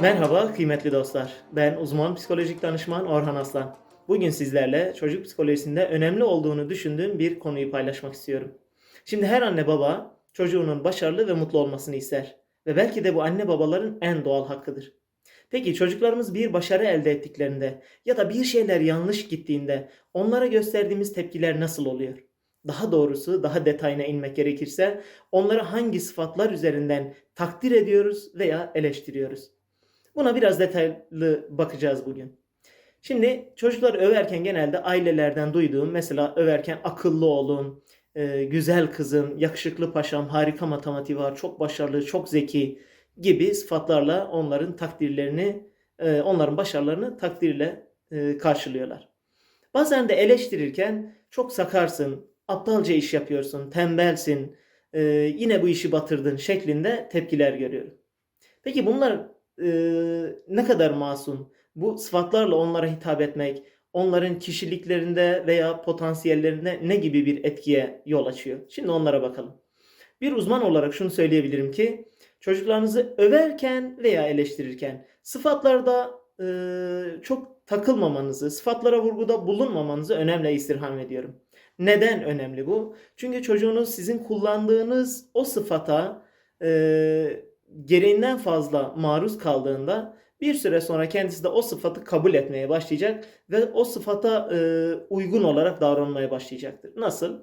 Merhaba kıymetli dostlar. Ben uzman psikolojik danışman Orhan Aslan. Bugün sizlerle çocuk psikolojisinde önemli olduğunu düşündüğüm bir konuyu paylaşmak istiyorum. Şimdi her anne baba çocuğunun başarılı ve mutlu olmasını ister. Ve belki de bu anne babaların en doğal hakkıdır. Peki çocuklarımız bir başarı elde ettiklerinde ya da bir şeyler yanlış gittiğinde onlara gösterdiğimiz tepkiler nasıl oluyor? Daha doğrusu daha detayına inmek gerekirse onları hangi sıfatlar üzerinden takdir ediyoruz veya eleştiriyoruz? Buna biraz detaylı bakacağız bugün. Şimdi çocukları överken genelde ailelerden duyduğum mesela överken akıllı oğlum, e, güzel kızım, yakışıklı paşam, harika matematiği var, çok başarılı, çok zeki gibi sıfatlarla onların takdirlerini, e, onların başarılarını takdirle e, karşılıyorlar. Bazen de eleştirirken çok sakarsın, aptalca iş yapıyorsun, tembelsin, yine bu işi batırdın şeklinde tepkiler görüyorum. Peki bunlar ne kadar masum? Bu sıfatlarla onlara hitap etmek, onların kişiliklerinde veya potansiyellerinde ne gibi bir etkiye yol açıyor? Şimdi onlara bakalım. Bir uzman olarak şunu söyleyebilirim ki çocuklarınızı överken veya eleştirirken sıfatlarda e, çok takılmamanızı, sıfatlara vurguda bulunmamanızı önemli istirham ediyorum. Neden önemli bu? Çünkü çocuğunuz sizin kullandığınız o sıfata e, gereğinden fazla maruz kaldığında bir süre sonra kendisi de o sıfatı kabul etmeye başlayacak ve o sıfata e, uygun olarak davranmaya başlayacaktır. Nasıl?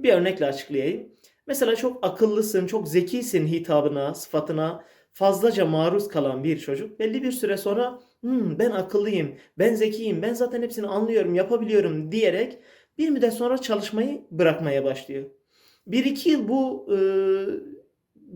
Bir örnekle açıklayayım. Mesela çok akıllısın, çok zekisin hitabına, sıfatına fazlaca maruz kalan bir çocuk belli bir süre sonra "Hmm, ben akıllıyım, ben zekiyim, ben zaten hepsini anlıyorum, yapabiliyorum diyerek bir müddet sonra çalışmayı bırakmaya başlıyor. Bir iki yıl bu e,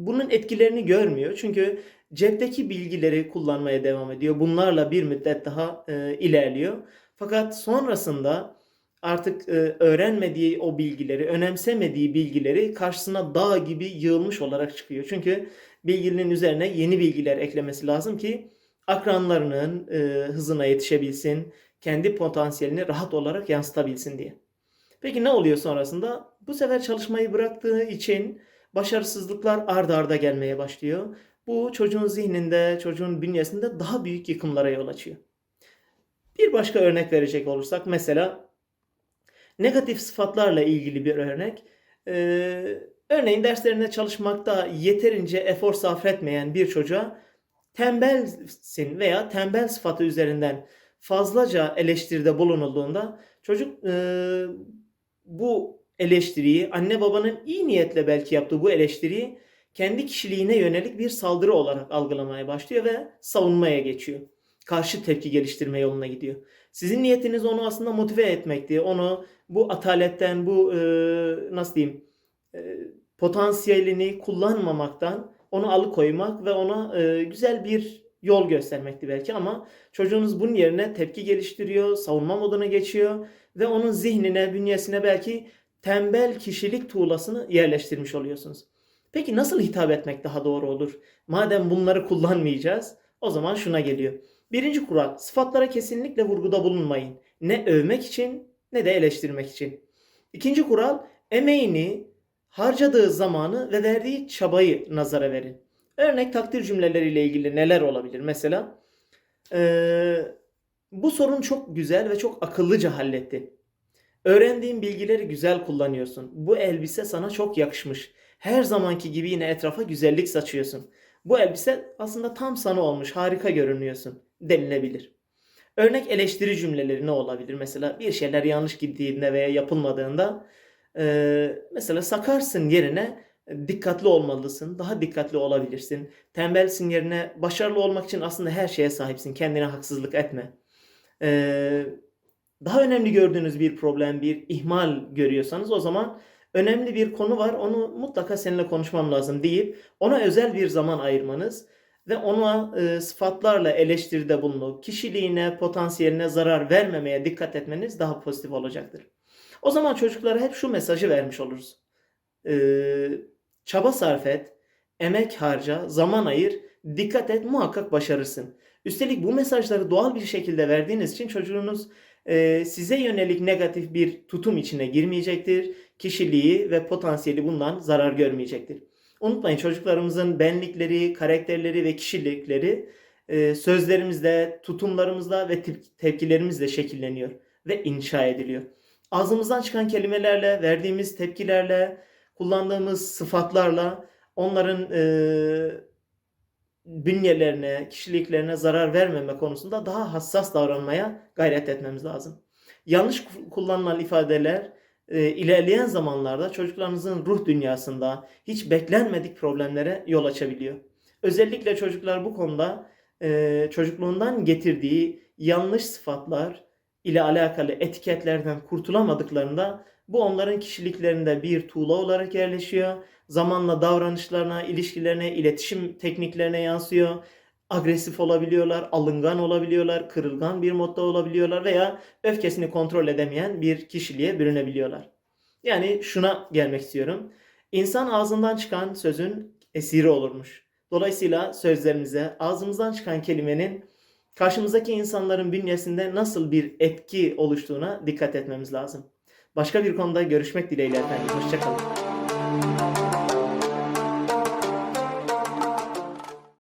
bunun etkilerini görmüyor. Çünkü cepteki bilgileri kullanmaya devam ediyor. Bunlarla bir müddet daha e, ilerliyor. Fakat sonrasında artık e, öğrenmediği o bilgileri, önemsemediği bilgileri karşısına dağ gibi yığılmış olarak çıkıyor. Çünkü bilginin üzerine yeni bilgiler eklemesi lazım ki akranlarının e, hızına yetişebilsin, kendi potansiyelini rahat olarak yansıtabilsin diye. Peki ne oluyor sonrasında? Bu sefer çalışmayı bıraktığı için başarısızlıklar ard arda gelmeye başlıyor. Bu çocuğun zihninde, çocuğun bünyesinde daha büyük yıkımlara yol açıyor. Bir başka örnek verecek olursak mesela negatif sıfatlarla ilgili bir örnek. Ee, örneğin derslerine çalışmakta yeterince efor sarf etmeyen bir çocuğa tembelsin veya tembel sıfatı üzerinden fazlaca eleştiride bulunulduğunda çocuk e, bu eleştiriyi anne babanın iyi niyetle belki yaptığı bu eleştiriyi kendi kişiliğine yönelik bir saldırı olarak algılamaya başlıyor ve savunmaya geçiyor. Karşı tepki geliştirme yoluna gidiyor. Sizin niyetiniz onu aslında motive etmekti. Onu bu ataletten, bu e, nasıl diyeyim, e, potansiyelini kullanmamaktan onu alıkoymak ve ona e, güzel bir yol göstermekti belki ama çocuğunuz bunun yerine tepki geliştiriyor, savunma moduna geçiyor ve onun zihnine, bünyesine belki tembel kişilik tuğlasını yerleştirmiş oluyorsunuz. Peki nasıl hitap etmek daha doğru olur? Madem bunları kullanmayacağız, o zaman şuna geliyor. Birinci kural, sıfatlara kesinlikle vurguda bulunmayın. Ne övmek için ne de eleştirmek için. İkinci kural, emeğini, harcadığı zamanı ve verdiği çabayı nazara verin. Örnek takdir cümleleriyle ilgili neler olabilir? Mesela ee, bu sorun çok güzel ve çok akıllıca halletti. Öğrendiğin bilgileri güzel kullanıyorsun. Bu elbise sana çok yakışmış. Her zamanki gibi yine etrafa güzellik saçıyorsun. Bu elbise aslında tam sana olmuş, harika görünüyorsun denilebilir. Örnek eleştiri cümleleri ne olabilir? Mesela bir şeyler yanlış gittiğinde veya yapılmadığında e, mesela sakarsın yerine dikkatli olmalısın, daha dikkatli olabilirsin. Tembelsin yerine başarılı olmak için aslında her şeye sahipsin. Kendine haksızlık etme. Ee, daha önemli gördüğünüz bir problem, bir ihmal görüyorsanız o zaman önemli bir konu var. Onu mutlaka seninle konuşmam lazım deyip ona özel bir zaman ayırmanız ve ona e, sıfatlarla eleştiride bulunup kişiliğine, potansiyeline zarar vermemeye dikkat etmeniz daha pozitif olacaktır. O zaman çocuklara hep şu mesajı vermiş oluruz. Ee, çaba sarf et, emek harca, zaman ayır, dikkat et muhakkak başarırsın. Üstelik bu mesajları doğal bir şekilde verdiğiniz için çocuğunuz e, size yönelik negatif bir tutum içine girmeyecektir. Kişiliği ve potansiyeli bundan zarar görmeyecektir. Unutmayın çocuklarımızın benlikleri, karakterleri ve kişilikleri e, sözlerimizle, tutumlarımızla ve tep- tepkilerimizle şekilleniyor ve inşa ediliyor. Ağzımızdan çıkan kelimelerle, verdiğimiz tepkilerle, kullandığımız sıfatlarla onların e, bünyelerine, kişiliklerine zarar vermeme konusunda daha hassas davranmaya gayret etmemiz lazım. Yanlış ku- kullanılan ifadeler e, ilerleyen zamanlarda çocuklarınızın ruh dünyasında hiç beklenmedik problemlere yol açabiliyor. Özellikle çocuklar bu konuda e, çocukluğundan getirdiği yanlış sıfatlar ile alakalı etiketlerden kurtulamadıklarında bu onların kişiliklerinde bir tuğla olarak yerleşiyor. Zamanla davranışlarına, ilişkilerine, iletişim tekniklerine yansıyor. Agresif olabiliyorlar, alıngan olabiliyorlar, kırılgan bir modda olabiliyorlar veya öfkesini kontrol edemeyen bir kişiliğe bürünebiliyorlar. Yani şuna gelmek istiyorum. İnsan ağzından çıkan sözün esiri olurmuş. Dolayısıyla sözlerimize, ağzımızdan çıkan kelimenin karşımızdaki insanların bünyesinde nasıl bir etki oluştuğuna dikkat etmemiz lazım. Başka bir konuda görüşmek dileğiyle efendim. Hoşçakalın.